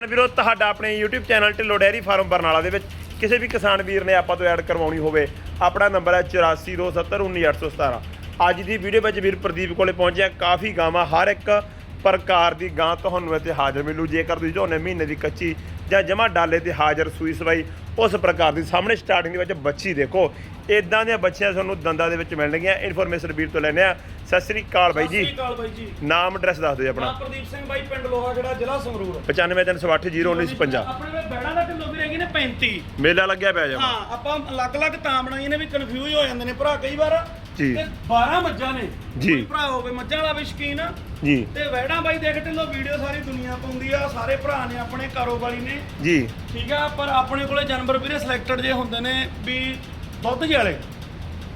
ਵੀਰੋ, ਤੁਹਾਡਾ ਆਪਣੇ YouTube channel Dhillon dairy farm Barnala ਦੇ ਵਿੱਚ ਕਿਸੇ ਵੀ ਕਿਸਾਨ ਵੀਰ ਨੇ ਆਪਾਂ ਤੋਂ ਐਡ ਕਰਵਾਉਣੀ ਹੋਵੇ, ਆਪਣਾ ਨੰਬਰ ਹੈ 8427191817 ਅੱਜ ਦੀ ਵੀਡੀਓ ਵਿੱਚ ਵੀਰ ਪ੍ਰਦੀਪ ਕੋਲੇ ਪਹੁੰਚਿਆ, ਕਾਫੀ ਗਾਵਾਂ, ਹਰ ਇੱਕ ਪ੍ਰਕਾਰ ਦੀ ਗਾਂ ਤੁਹਾਨੂੰ ਇੱਥੇ ਹਾਜ਼ਰ ਮਿਲੂ। ਜੇਕਰ ਤੁਸੀਂ ਝੋਨੇ ਮਹੀਨੇ ਦੀ ਕੱਚੀ ਜਾਂ ਜਮਾ ਡਾਲੇ ਤੇ ਹਾਜ਼ਰ ਸੂਈ ਸਵਾਈ ਉਸ ਪ੍ਰਕਾਰ ਦੀ ਸਾਹਮਣੇ ਸਟਾਰਟਿੰਗ ਦੇ ਵਿੱਚ ਬੱਚੀ ਦੇਖੋ। ਇਦਾਂ ਦੀਆਂ ਬੱਚੀਆਂ ਤੁਹਾਨੂੰ ਦੰਦਾਂ ਦੇ ਵਿੱਚ ਮਿਲਣਗੀਆਂ ਇਨਫੋਰਮੇਸ਼ਨ ਵੀਰ ਤੋਂ ਲੈਣੇ ਆ ਸਤਿ ਸ੍ਰੀ ਅਕਾਲ ਬਾਈ ਸਤਿ ਜੀ ਸ਼੍ਰੀ ਅਕਾਲ ਬਾਈ ਜੀ। ਨਾਮ ਐਡਰੈਸ ਦੱਸ ਦਿਓ ਆਪਣਾ। ਪ੍ਰਦੀਪ ਸਿੰਘ ਬਾਈ ਪਿੰਡ ਲੋਹਾ ਜਿਹੜਾ ਜ਼ਿਲ੍ਹਾ ਸੰਗਰੂਰ। 9538091950 ਆਪਣੇ ਕੋਲ ਬੈੜਾਂ ਦਾ ਢਿੱਲੋ ਵੀ ਹੈਗੇ ਨੇ 35 ਮੇਲਾ ਲੱਗਿਆ ਪਿਆ ਜਮਾ ਹਾਂ ਆਪਾਂ ਅਲੱਗ-ਅਲੱਗ ਤਾਂ ਬਣਾਈਆਂ ਨੇ ਵੀ ਕਨਫਿਊਜ਼ ਹੋ ਜਾਂਦੇ ਨੇ ਭਰਾ ਕਈ ਵਾਰ ਜੀ। ਤੇ 12 ਮੱਝਾਂ ਨੇ। ਜੀ। ਕੋਈ ਭਰਾ ਹੋਵੇ ਮੱਝਾਂ ਵਾਲਾ ਵੀ ਸ਼ਕੀਨ ਜੀ। ਤੇ ਵੈੜਾਂ ਬਾਈ ਦੇਖ ਢਿੱਲੋ ਵੀਡੀਓ ਸਾਰੀ ਦੁਨੀਆ ਪਾਉਂਦੀ ਆ। ਸਾਰੇ ਭਰਾ ਨੇ ਆਪਣੇ ਕਾਰੋਬਾਰੀ ਨੇ। ਜੀ। ਠੀਕ ਆ ਪਰ ਆਪਣੇ ਕੋਲੇ ਜਾਨਵਰ ਵੀਰੇ ਸਿਲੈਕਟਡ ਜੇ ਹੁੰਦੇ ਨੇ ਵੀ ਦੁੱਧ ਜਿਹੇ ਵਾਲੇ।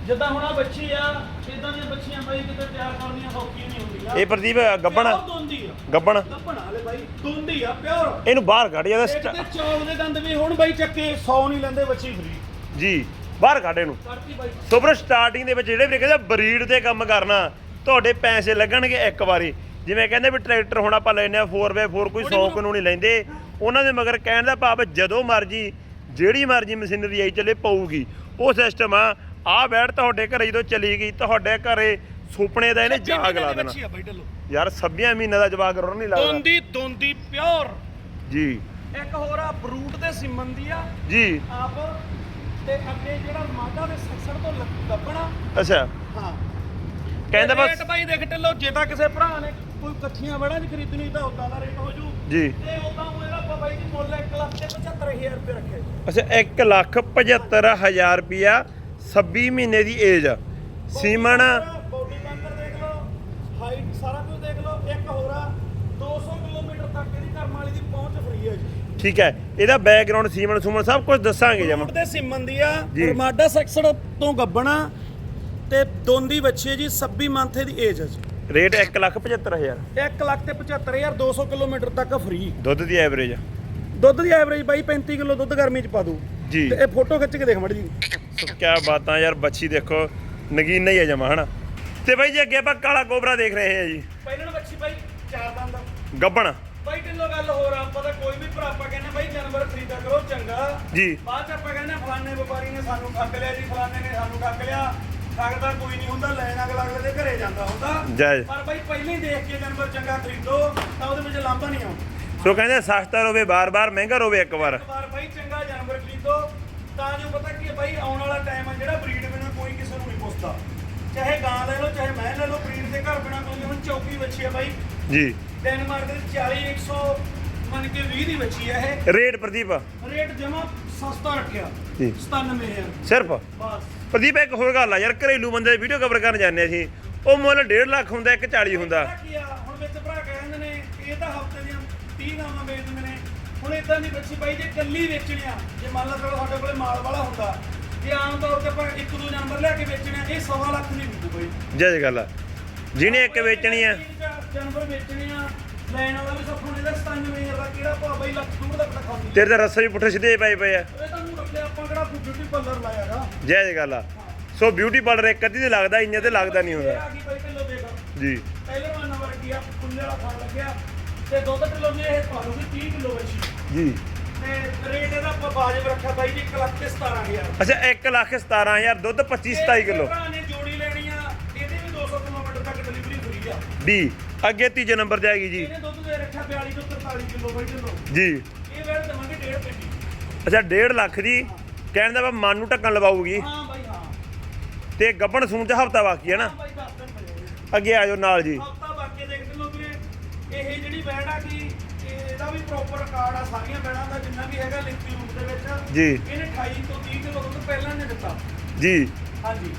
ਜਿੱਦਾਂ ਹੁਣ ਆ ਬੱਚੀ ਆ ਇਦਾਂ ਦੀਆਂ ਬੱਚੀਆਂ ਬਾਈ ਕਿਤੇ ਤਿਆਰ ਕਰਨੀਆਂ ਸੌਖੀਆਂ ਨਹੀਂ ਹੁੰਦੀਆਂ। ਇਹ ਪ੍ਰਦੀਪ ਗੱਬਣ ਦੁੰਦੀ ਆ। ਗੱਬਣ? ਗੱਬਣ ਵਾਲੇ ਬਾਈ ਦੁੰਦੀ ਆ ਪਿਓਰ। ਇਹਨੂੰ ਬਾਹਰ ਕੱਢ ਇੱਕ ਤੇ ਚੌਲ ਦੇ ਦੰਦ ਵੀ ਹੁਣ ਬਾਈ ਚੱਕੇ 100 ਨਹੀਂ ਲੈਂਦੇ ਬੱਚੀ ਫਰੀ ਜੀ। ਬਾਹਰ ਕੱਢ ਇਹਨੂੰ। ਕਰਤੀ ਬਾਈ ਸੋ ਫਿਰ ਸਟਾਰਟਿੰਗ ਦੇ ਵਿੱਚ ਜਿਹੜੇ ਵੀ ਕਹਿੰਦੇ ਬਰੀਡ ਤੇ ਕੰਮ ਕਰਨਾ ਤੁਹਾਡੇ ਪੈਸੇ ਲੱਗਣਗੇ ਇੱਕ ਵਾਰੀ। ਜਿਵੇਂ ਕਹਿੰਦੇ ਵੀ ਟਰੈਕਟਰ ਹੁਣ ਆਪਾਂ ਲੈਨੇ ਆ 4x4 ਕੋਈ 100 ਕੁ ਨੂੰ ਨਹੀਂ ਲੈਂਦੇ। ਉਹਨਾਂ ਦੇ ਮਗਰ ਕਹਿਣ ਦਾ ਭਾਵ ਜਦੋਂ ਮਰਜ਼ੀ ਜਿਹੜੀ ਮਰਜ਼ੀ ਮਸ਼ੀਨਰੀ ਆਈ ਚੱਲੇ ਪਊਗੀ। ਉਹ ਸਿਸਟਮ ਆ ਆ ਬੈਠ ਤੁਹਾਡੇ ਘਰੇ ਜਦੋਂ ਚਲੀ ਗਈ ਤੁਹਾਡੇ ਘਰੇ ਸੁਪਨੇ ਦਾ ਇਹਨੇ ਜਾਗ ਲਾ ਦੇਣਾ। ਯਾਰ ਸੱਭਿਆਂ ਮਹੀਨੇ ਦਾ ਜਵਾਕ ਰੋਣ ਨਹੀਂ ਲੱਗਦਾ। ਦੁੰਦੀ ਦੁੰਦੀ ਪਿਓਰ। ਜੀ। ਇੱਕ ਹੋਰ ਆ ਬਰੂਟ ਤੇ ਸਿਮਨ ਦੀ ਆ। ਜੀ। ਆਪ ਤੇ ਅੱਗੇ ਜਿਹੜਾ ਮਾਦਾ ਦੇ ਸੱਸੜ ਤੋਂ ਲੱਗ- ਲੱਭਣਾ। ਅੱਛਾ। ਹਾਂ। ਕਹਿੰਦਾ ਰੇਟ ਬਸ ਬਾਈ ਦੇਖ ਢਿੱਲੋ ਜੇ ਤਾਂ ਕਿਸੇ ਭਰਾ ਨੇ ਕੋਈ ਇਕੱਠੀਆਂ ਵੜਾਂ 'ਚ ਖਰੀਦਣੀ ਤਾਂ ਉਦਾਂ ਦਾ ਰੇਟ ਹੋ ਜੂ। ਜੀ ਤੇ ਉਦਾਂ ਉਹ ਇਹਦਾ ਆਪਾਂ ਬਾਈ ਦੀ ਮੁੱਲ 1 ਲੱਖ ਤੇ 75000 ਰੁਪਏ ਰੱਖਿਆ ਜੀ। ਅੱਛਾ 1 ਲੱਖ 75000 ਰੁਪਿਆ 26 ਮਹੀਨੇ ਦੀ ਏਜ ਸੀਮਨ ਬੋਡੀ ਬੰਦਰ ਦੇਖ ਲਓ ਹਾਈਟ ਸਾਰਾ ਕੁਝ ਦੇਖ ਲਓ ਇੱਕ ਹੋਰ ਆ 200 ਕਿਲੋਮੀਟਰ ਤੱਕ ਇਹਦੀ ਕਰਮ ਵਾਲੀ ਦੀ ਪਹੁੰਚ ਫਰੀ ਹੈ ਜੀ ਠੀਕ ਹੈ ਇਹਦਾ ਬੈਕਗ੍ਰਾਉਂਡ ਸੀਮਨ ਸੁਮਨ ਸਭ ਕੁਝ ਦੱਸਾਂਗੇ ਜਮਾ ਤੇ ਸਿਮਨ ਦੀ ਆ ਜੀ। ਰਮਾਡਾ ਸੈਕਸ਼ਨ ਤੋਂ ਗੱਬਣਾ ਤੇ ਦੋਂਦੀ ਬੱਚੀ ਜੀ 26 ਮੰਥ ਦੀ ਏਜ ਹੈ ਜੀ। ਰੇਟ 1 ਲੱਖ 75000 1 ਲੱਖ ਤੇ 75200 ਕਿਲੋਮੀਟਰ ਤੱਕ ਫਰੀ ਦੁੱਧ ਦੀ ਐਵਰੇਜ ਦੁੱਧ ਦੀ ਐਵਰੇਜ ਬਾਈ 35 ਕਿਲੋ ਦੁੱਧ ਗਰਮੀ ਚ ਪਾ ਦੂ ਜੀ। ਤੇ ਇਹ ਫੋਟੋ ਖਿੱਚ ਕੇ ਦੇਖ ਮੜ ਜੀ। ਸੋ ਕਿਆ ਬਾਤਾਂ ਯਾਰ ਬੱਚੀ ਦੇਖੋ ਨਗੀਨਾ ਹੀ ਹੈ ਜਮਾ ਹਨਾ? ਤੇ ਬਾਈ ਜੀ ਅੱਗੇ ਆਪਾਂ ਕਾਲਾ ਕੋਬਰਾ ਦੇਖ ਰਹੇ ਹਾਂ ਜੀ। ਪਹਿਲਾਂ ਬੱਚੀ ਬਾਈ ਚਾਰ ਦੰਦ ਗੱਬਣ। ਬਾਈ ਢਿੱਲੋਂ ਗੱਲ ਹੋਰ ਆ ਆਪਾਂ ਤਾਂ ਕੋਈ ਵੀ ਭਰਾ ਆਪਾਂ ਕਹਿੰਦੇ ਬਾਈ ਜਾਨਵਰ ਖਰੀਦਾ ਕਰੋ ਚੰਗਾ ਜੀ। ਬਾਅਦ ਚ ਆਪਾਂ ਕਹਿੰਦੇ ਫਲਾਣੇ ਵਪਾਰੀ ਨੇ ਸਾਨੂੰ ਠੱਗ ਲਿਆ ਜੀ ਫਲਾਣੇ ਨੇ ਸਾਨੂੰ ਠੱਗ ਲਿਆ। ਠੱਗਦਾ ਕੋਈ ਨਹੀਂ ਹੁੰਦਾ ਲੈਣ ਅਗਲਾ ਅਗਲੇ ਦੇ ਘਰੇ ਜਾਂਦਾ ਹੁੰਦਾ। ਜੈ। ਪਰ ਬਾਈ ਪਹਿਲਾਂ ਹੀ ਦੇਖ ਕੇ ਜਾਨਵਰ ਚੰਗਾ ਖਰੀਦੋ ਤਾਂ ਉਹਦੇ ਵਿੱਚ ਲਾਂਭਾ ਨਹੀਂ ਆਉਂਦਾ। ਸੋ ਕਹਿੰਦੇ ਸਸਤਾ ਰੋਵੇ ਬਾਰ-ਬਾਰ ਮਹਿੰਗਾ ਰੋਵੇ ਇੱਕ ਵਾਰ। ਇੱਕ ਵਾਰ ਬਾਈ ਚੰਗਾ ਜਾਨਵਰ ਖਰੀਦੋ ਤਾਂ ਜੋ ਪਤਾ ਕੀ ਬਾਈ ਆਉਣ ਵਾਲਾ ਟਾਈਮ ਆ ਜਿਹੜਾ ਬਰੀਡ ਬਿਨਾ ਕੋਈ ਕਿਸੇ ਨੂੰ ਨਹੀਂ ਪੁੱਛਦਾ। ਚਾਹੇ ਗਾਂ ਲੈ ਲਓ ਚਾਹੇ ਮੈਂ ਲੈ ਲਓ ਬਰੀਡ ਦੇ ਘਰ ਬਿਨਾ ਕੋਈ ਹੁਣ ਚੌਕੀ ਬੱਚੀ ਆ ਬਾਈ। ਜੀ। ਡੈਨਮਾਰਕ ਦੇ 40 100 ਮੰਨ ਕੇ 20 ਦੀ ਬੱਚੀ ਆ ਇਹ। ਰੇਟ ਪ੍ਰਦੀਪ? ਰੇਟ ਜਮਾ ਸਸਤਾ ਰੱਖਿਆ। ਜੀ। 97000 ਸਿਰਫ? ਬਸ। ਪ੍ਰਦੀਪ ਇੱਕ ਹੋਰ ਗੱਲ ਆ ਯਾਰ ਘਰੇਲੂ ਬੰਦੇ ਵੀਡੀਓ ਕਵਰ ਕਰਨ ਜਾਂਦੇ ਅਸੀਂ। ਉਹ ਮੁੱਲ 1.5 ਲੱਖ ਹੁੰਦਾ ਇੱਕ 40 ਹੁੰਦਾ। ਪਤਾ ਕੀ ਆ ਹੁਣ ਵਿੱਚ ਭਰਾ ਕਹਿੰਦੇ ਨੇ ਇਹ ਤਾਂ ਹਫ਼ਤੇ ਦੀਆਂ 30 ਗਾਵਾਂ ਵੇਚ ਦਿੰਦੇ ਨੇ। ਹੁਣ ਇਦਾਂ ਦੀ ਬੱਚੀ ਬਾਈ ਜੇ ਕੱਲੀ ਵੇਚਣੀ ਆ ਜੇ ਮੰਨ ਲਾ ਚਲੋ ਸਾਡੇ ਕੋਲੇ ਮਾਲ ਵਾਲਾ ਹੁੰਦਾ ਜੇ ਆਮ ਤੌਰ ਤੇ ਆਪਾਂ ਇੱਕ ਦੋ ਜਾਨਵਰ ਲਿਆ ਕੇ ਵੇਚਣੇ ਆ ਇਹ ਸਵਾ ਲੱਖ ਦੀ ਵਿਕੂ ਬਾਈ। ਜੈ ਗੱਲ ਆ। ਜਿਹਨੇ ਇੱਕ ਵੇਚਣੀ ਆ। ਤਿੰਨ ਚਾਰ ਜਾਨਵਰ ਵੇਚਣੇ ਆ ਲੈਣ ਵਾਲਾ ਵੀ ਸਭ ਇਹਦਾ 97000 ਦਾ ਕਿਹੜਾ ਭਾ ਬਾਈ ਲੱਖ ਡੂਢ ਲੱਖ ਦਾ ਖਾਂਦੀ ਤੇਰੇ ਤਾਂ ਰਸਤੇ ਵੀ ਪੁੱਠੇ ਸਿੱਧੇ ਪਏ ਪਏ ਆ। ਇਹ ਤਾਂ ਨੂੰ ਰੱਖਿਆ ਆਪਾਂ ਕਿਹੜਾ ਕੋਈ ਬਿਊਟੀ ਪਾਰਲਰ ਲਾਇਆਗਾ ਜੈ ਜੈ ਗੱਲ ਆ। ਸੋ ਬਿਊਟੀ ਪਾਰਲਰ ਇੱਕ ਅੱਧੀ ਤੇ ਲੱਗਦਾ ਇੰਨੇ ਤੇ ਲੱਗਦਾ ਨਹੀਂ ਇਹ ਹੁੰਦਾ ਆ ਗਈ ਬਾਈ ਕਿਲੋ ਦੇਖ। ਜੀ। ਪਹਿਲੇ ਵਾਰ ਵਰਗੀ ਆ ਕੁੱਲੇ ਵਾਲਾ ਖਾਣ ਲੱਗਿਆ। ਤੇ ਦੁੱਧ ਕਿਲੋ ਦੀ ਇਹ ਪਾ ਦੂਗੀ 30 ਕਿਲੋ ਬੱਚੀ ਜੀ। ਤੇ ਰੇਟ ਇਹਦਾ ਆਪਾਂ ਵਾਜਬ ਰੱਖਿਆ ਬਾਈ ਜੀ 1 ਲੱਖ ਤੇ 17000 ਅੱਛਾ 1 ਲੱਖ 17000 ਦੁੱਧ 25 27 ਕਿਲੋ। ਭਰਾ ਨੇ ਜੋੜੀ ਲੈਣੀ ਆ ਇਹਦੇ ਵੀ 200 ਕਿਲੋਮੀਟਰ ਤੱਕ ਡਿਲੀਵਰੀ ਫ੍ਰੀ ਆ। ਡੀ। ਅੱਗੇ ਤੀਜੇ ਨੰਬਰ ਤੇ ਆਏਗੀ ਜੀ। ਇਹਨੇ ਦੁੱਧ ਦੇ ਰੱਖਿਆ 42 ਤੋਂ 43 ਕਿਲੋ ਬਾਈ ਕਿਲੋ। ਜੀ। ਇਹ ਵੇਲ ਦਵਾਂਗੇ 1.5 ਪੇਟੀ। ਅੱਛਾ 1.5 ਲੱਖ ਦੀ। ਕਹਿਣ ਦਾ ਵਾ ਮਨ ਨੂੰ ਢੱਕਣ ਲਵਾਉਗੀ ਹਾਂ ਬਾਈ ਹਾਂ। ਤੇ ਗੱਬਣ ਸੂਣ ਚ ਹਫਤਾ ਬਾਕੀ ਹੈ ਨਾ। ਹਾਂ ਬਾਈ ਦੱਸ ਦਿਨ ਪਏ ਅੱਗੇ ਆ ਜਾਓ ਨਾਲ ਜੀ। ਹਫਤਾ ਬਾਕੀ ਦੇਖ ਲਓ ਵੀਰੇ। ਇਹ ਜਿਹੜੀ ਬੈਂਡ ਆ ਕੀ ਇਹਦਾ ਵੀ ਪ੍ਰੋਪਰ ਰਿਕਾਰਡ ਆ ਸਾਰੀਆਂ ਬੈਂਡਾਂ ਦਾ ਜਿੰਨਾ ਵੀ ਹੈਗਾ ਲਿਖਤੀ ਰੂਪ ਦੇ ਵਿੱਚ। ਜੀ। ਇਹਨੇ 28 ਤੋਂ 30 ਕਿਲੋ ਦੁੱਧ ਪਹਿਲਾਂ ਨੇ ਦਿੱਤਾ। ਜੀ। ਹਾਂਜੀ।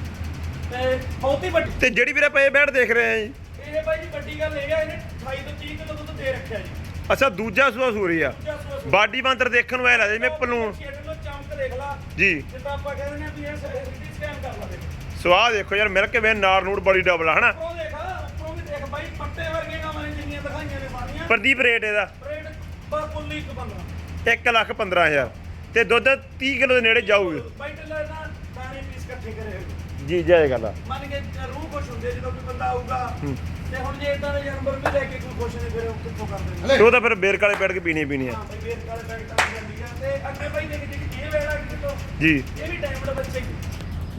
ਤੇ ਬਹੁਤੀ ਵੱਡੀ। ਤੇ ਜਿਹੜੀ ਵੀਰੇ ਪਏ ਬੈਠ ਦੇਖ ਰਹੇ ਆ ਜੀ ਇਹ ਬਾਈ ਜੀ ਵੱਡੀ ਗੱਲ ਇਹ ਆ ਇਹਨੇ 28 ਤੋਂ 30 ਕਿਲੋ ਦੁੱਧ ਦੇ ਰੱਖਿਆ ਜੀ। ਅੱਛਾ ਦੂਜਾ ਸੂਆ ਸੂਰੀ ਆ। ਦੂਜਾ ਸੂਆ ਸੂਆ। ਬਾਡੀ ਬਾਂਦਰ ਦੇਖਣ ਨੂੰ ਐ ਲੱਗਦਾ ਜਿਵੇਂ ਪਲੂਣ ਛੇੜ ਲਓ, ਚਮਕ ਦੇਖ ਲਾ। ਜੀ। ਜਿੱਦਾਂ ਆਪਾਂ ਕਹਿੰਦੇ ਨੇ ਵੀ ਇਹ ਸਿਟੀ ਸਕੈਨ ਕਰ ਲਾ ਦੇਖ ਸਵਾਹ ਦੇਖੋ ਯਾਰ ਮਿਲ ਕੇ ਵੇ ਨਾਰ ਨੂੜ ਬੜੀ ਡਬਲ ਆ ਹਨਾ? ਉੱਪਰੋਂ ਦੇਖ ਉੱਪਰੋਂ ਵੀ ਦੇਖ ਬਾਈ ਪੱਟੇ ਵਰਗੀਆਂ ਗਾਵਾਂ ਨੇ ਜਿੰਨੀਆਂ ਦਿਖਾਈਆਂ ਨੇ ਸਾਰੀਆਂ ਪ੍ਰਦੀਪ ਰੇਟ ਇਹਦਾ। ਰੇਟ ਬਾ ਕੁੱਲੀ ਇੱਕ ਬੰਦਾ। 1 ਲੱਖ 15000 ਤੇ ਦੁੱਧ 30 ਕਿਲੋ ਦੇ ਨੇੜੇ ਜਾਊਗੀ। ਬਾਈ ਟੱਲਾ ਨਾ ਦਾਣੇ ਪੀਸ ਇਕੱਠੇ ਕਰੇ ਹੋਏ। ਜੀ ਜੈ ਗੱਲ ਆ। ਮੰਨ ਕੇ ਰੂਹ ਖੁਸ਼ ਹੁੰਦੀ ਹੈ ਜਦੋਂ ਕੋਈ ਬੰਦਾ ਆਊਗਾ। ਹੂੰ। ਤੇ ਹੁਣ ਜੇ ਇਦਾਂ ਦੇ ਜਾਨਵਰ ਵੀ ਲੈ ਕੇ ਕੋਈ ਖੁਸ਼ ਨਹੀਂ ਫਿਰ ਉਹ ਕਿੱਥੋਂ ਕਰਦੇ ਨੇ? ਤੇ ਉਹ ਤਾਂ ਫਿਰ ਬੇਰ ਕਾਲੇ ਬੈਠ ਕੇ ਪੀਣੀ ਪੀਣੀ ਆ। ਹਾਂ ਬਈ ਵੇਰ ਕਾਲੇ ਦੀ ਜਾਂਦੀ ਆ ਤੇ ਅੱਗੇ ਬਾਈ ਦੇਖ ਜਿਹੜੀ ਇਹ ਵੇੜਾ ਕਿਤੋਂ ਜੀ। ਇਹ ਵੀ ਡਾਇਮੰਡ ਬੱਚੇ ਹੀ।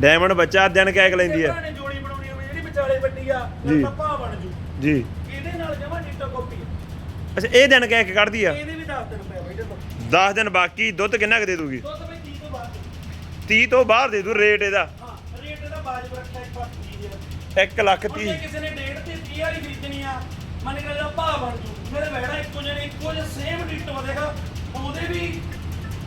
ਡਾਇਮੰਡ ਬੱਚਾ ਦਿਨ ਕੈਕ ਲੈਂਦੀ ਆ। ਨੇ ਜੋੜੀ ਬਣਾਉਣੀ ਹੋਵੇ ਜਿਹੜੀ ਵਿਚਾਲੇ ਵੱਡੀ ਆ ਜੀ। ਤਾਂ ਭਾ ਬਣ ਜੂ। ਜੀ। ਇਹਦੇ ਨਾਲ ਜਮਾ ਨੀਟਾ ਕਾਪੀ ਆ। ਅੱਛਾ ਇਹ ਦਿਨ ਕੈਕ ਕੱਢਦੀ ਆ। ਇਹਦੇ ਵੀ ਦਿਨ ਪਿਆ ਬਾਈ ਦੇਖੋ। 10 ਦਿਨ ਬਾਕੀ ਦੁੱਧ ਕਿੰਨਾ ਕੁ ਦੇ ਦੂਗੀ ਬਈ 30 ਤੋਂ ਬਾਅਦ 30 ਤੋਂ ਬਾਹਰ ਦੇ ਦੂ ਰੇਟ ਇਹਦਾ। ਹਾਂ ਰੇਟ ਇਹਦਾ ਬਾਜਬ ਰੱਖਿਆ ਇੱਕ ਵਾਰ ਜੀ ਦੇ 1 ਲੱਖ ਹੁਣ ਜੇ 30 ਕਿਸੇ ਨੇ ਡੇਢ ਤੇ 30 ਵਾਲੀ ਖਰੀਦਣੀ ਆ। ਮੰਨ ਕੇ ਜਿਹੜਾ ਭਾ ਬਣ ਜੂ। ਮੇਰੇ ਵੈੜਾ ਇੱਕੋ ਜਿਹੇ ਇੱਕੋ ਜਿਹਾ ਸੇਮ ਡਿਟ ਵਧੇਗਾ ਉਹਦੇ ਵੀ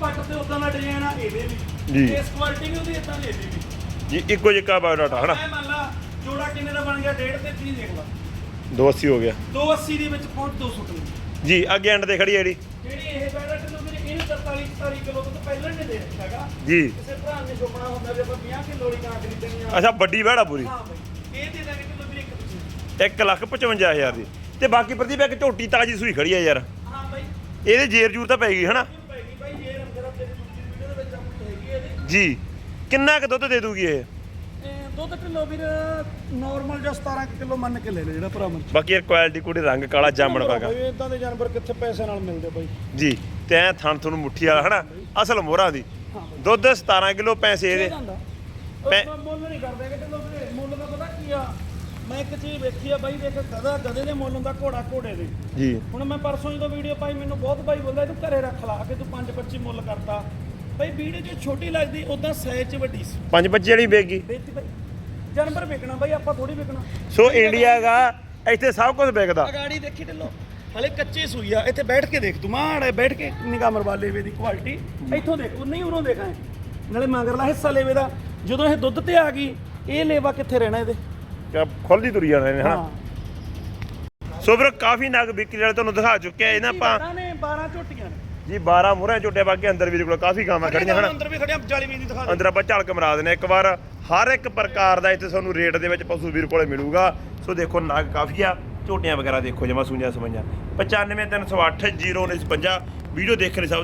ਪੱਟ ਤੇ ਉਦਾਂ ਦਾ ਡਿਜ਼ਾਈਨ ਆ ਇਹਦੇ ਵੀ। ਜੀ। ਇਸ ਕੁਆਲਿਟੀ ਵੀ ਉਹਦੀ ਇਦਾਂ ਦੀ ਇਹਦੀ ਵੀ। ਜੀ ਇੱਕੋ ਜਿਹਾ ਬਾਇਓਡਾਟਾ ਹਨਾ? ਮੈਂ ਮੰਨ ਲਾ ਜੋੜਾ ਕਿੰਨੇ ਦਾ ਬਣ ਗਿਆ? ਡੇਢ ਤੇ 30 ਦੇਖ ਲਾ। 280 ਹੋ ਗਿਆ। 280 ਦੇ ਵਿੱਚ ਪਹੁੰਚ 200 ਕਿਲੋ ਜੀ ਅੱਗੇ ਐਂਡ ਤੇ ਖੜੀ ਹੈ ਜਿਹੜੀ। ਜਿਹੜੀ ਇਹ ਵੈੜਾ ਕਿਲੋ ਮੇਰੇ ਇਹਨੂੰ 43 44 ਕਿਲੋ ਤੋਂ ਪਹਿਲਾਂ ਨਹੀਂ ਦੇ ਰੱਖਿਆਗਾ ਜੀ। ਕਿਸੇ ਭਰਾ ਨੇ ਸੁਪਨਾ ਹੁੰਦਾ ਵੀ ਆਪਾਂ 50 ਕਿਲੋ ਵਾਲੀ ਕਾਂ ਖਰੀਦਣੀ ਆ। ਅੱਛਾ ਵੱਡੀ ਵਹਿੜਾ ਪੂਰੀ। ਹਾਂ ਬਈ। ਇਹ ਦੇ ਦਾਂਗੇ ਵੀਰੇ 1 ਲੱਖ 55000 ਦੀ। ਤੇ ਬਾਕੀ ਪ੍ਰਦੀਪ ਇੱਕ ਝੋਟੀ ਤਾਜੀ ਸੂਈ ਖੜੀ ਆ ਯਾਰ। ਹਾਂ ਬਈ। ਇਹਦੇ ਜੇਰ ਜੂਰ ਤਾਂ ਪੈ ਗਈ ਹਨਾ? ਜੀ ਕਿੰਨਾ ਕੁ ਦੁੱਧ ਦੇ ਦੂਗੀ ਇਹ? ਦੁੱਧ ਕਿਲੋ ਵੀਰ ਨਾਰਮਲ ਜਿਹਾ 17 ਕਿਲੋ ਮੰਨ ਕੇ ਲੈ ਲੈ ਜਿਹੜਾ ਭਰਾ ਮਰਜ਼ੀ। ਬਾਕੀ ਇਹ ਕੁਆਲਿਟੀ ਕੁੜੀ ਰੰਗ ਕਾਲਾ ਜਾਮਣ ਵਰਗਾ। ਬਈ ਇਦਾਂ ਦੇ ਜਾਨਵਰ ਕਿੱਥੇ ਪੈਸੇ ਨਾਲ ਮਿਲਦੇ ਬਾਈ। ਜੀ। ਤੇ ਐ ਥਣ ਤੁਹਾਨੂੰ ਮੁੱਠੀ ਵਾਲਾ ਹਨਾ? ਅਸਲ ਮੋਹਰਾਂ ਦੀ। ਦੁੱਧ 17 ਕਿਲੋ ਪੈਸੇ ਇਹ ਇਹਦੇ। ਜਾਂਦਾ ਪੈ- ਉਹ ਮੁੱਲ ਨਹੀਂ ਕਰਦੇ ਕਿ ਕਿਲੋ ਵੀਰੇ ਮੁੱਲ ਦਾ ਪਤਾ ਕੀ ਆ? ਮੈਂ ਇੱਕ ਚੀਜ਼ ਵੇਖੀ ਆ ਬਾਈ ਦੇਖ ਗਧਾ ਗਧੇ ਦੇ ਮੁੱਲ ਹੁੰਦਾ ਘੋੜਾ ਘੋੜੇ ਦੇ। ਜੀ। ਹੁਣ ਮੈਂ ਪਰਸੋਂ ਜਦੋਂ ਵੀਡੀਓ ਪਾਈ ਮੈਨੂੰ ਬਹੁਤ ਬਾਈ ਬੋਲਦਾ ਇਹਨੂੰ ਘਰੇ ਰੱਖ ਲਾ ਕਿ ਤੂੰ 5 25 ਮੁੱਲ ਕਰਤਾ। ਬਾਈ ਵੀਡੀਓ 'ਚ ਛੋਟੀ ਲੱਗਦੀ ਉਦਾਂ ਸਾਈਜ਼ 'ਚ ਵੱਡੀ ਸੀ। ਪੰਜ ਬੱਚੇ ਜਿਹੜੀ ਵੇਗੀ ਬੇਤੀ ਬਾਈ। ਜਾਨਵਰ ਵਿਕਣਾ ਬਾਈ ਆਪਾਂ ਥੋੜੀ ਵਿਕਣਾ ਸੋ ਇੰਡੀਆ ਦਾ ਇੱਥੇ ਸਭ ਕੁਝ ਵਿਕਦਾ। ਅਗਾੜੀ ਦੇਖੀ ਢਿੱਲੋ। ਹਲੇ ਕੱਚੀ ਸੂਈ ਆ ਇੱਥੇ ਬੈਠ ਕੇ ਦੇਖ ਤੂੰ ਮਾੜੇ ਬੈਠ ਕੇ ਨਿਗਾਹ ਮਰਵਾ ਲੇਵੇ ਦੀ ਕੁਆਲਿਟੀ ਇੱਥੋਂ ਦੇਖ ਉਹ ਨਹੀਂ ਉਰੋਂ ਦੇਖਾਂ। ਨਾਲੇ ਮਗਰਲਾ ਹਿੱਸਾ ਲੇਵੇ ਦਾ ਜਦੋਂ ਇਹ ਦੁੱਧ ਤੇ ਆ ਗਈ ਇਹ ਲੇਵਾ ਕਿੱਥੇ ਰਹਿਣਾ ਇਹਦੇ? ਖੁੱਲਦੀ ਤੁਰੀ ਜਾਣਾ ਇਹਨੇ ਹਨਾ? ਹਾਂ। ਸੋ ਫਿਰ ਕਾਫੀ ਨਗ ਵਿਕਰੀ ਵਾਲੇ ਤੁਹਾਨੂੰ ਦਿਖਾ ਚੁੱਕੇ ਆ ਇਹਨਾਂ ਆਪਾਂ ਇਹਨਾਂ ਨੇ 12 ਝੋਟੀਆਂ ਨੇ। ਜੀ 12 ਮੂਹਰੇ ਝੋਟੇ ਬਾਕੀ ਅੰਦਰ ਵੀਰ ਕੋਲ ਕਾਫੀ ਗਾਵਾਂ ਖੜੀਆਂ ਹਨ? ਅੰਦਰ ਵੀ ਖੜੀਆਂ 40 ਵੀਹ ਦੀ ਦਿਖਾ ਦੇ ਅੰਦਰ ਆਪਾਂ ਝਲਕ ਮਰਾ ਦਿੰਦੇ ਇੱਕ ਵਾਰ ਹਰ ਇੱਕ ਪ੍ਰਕਾਰ ਦਾ ਇੱਥੇ ਤੁਹਾਨੂੰ ਰੇਟ ਦੇ ਵਿੱਚ ਪਸ਼ੂ ਵੀਰ ਕੋਲੇ ਮਿਲੂਗਾ। ਸੋ ਦੇਖੋ ਨਗ ਕਾਫੀ ਆ। ਝੋਟੀਆਂ ਵਗੈਰਾ ਦੇਖੋ ਜਮਾ ਸੂਈਆਂ ਸਮਾਈਆਂ। 95308 0955 ਵੀਡੀਓ ਦੇਖਣ ਸਭ ਦਾ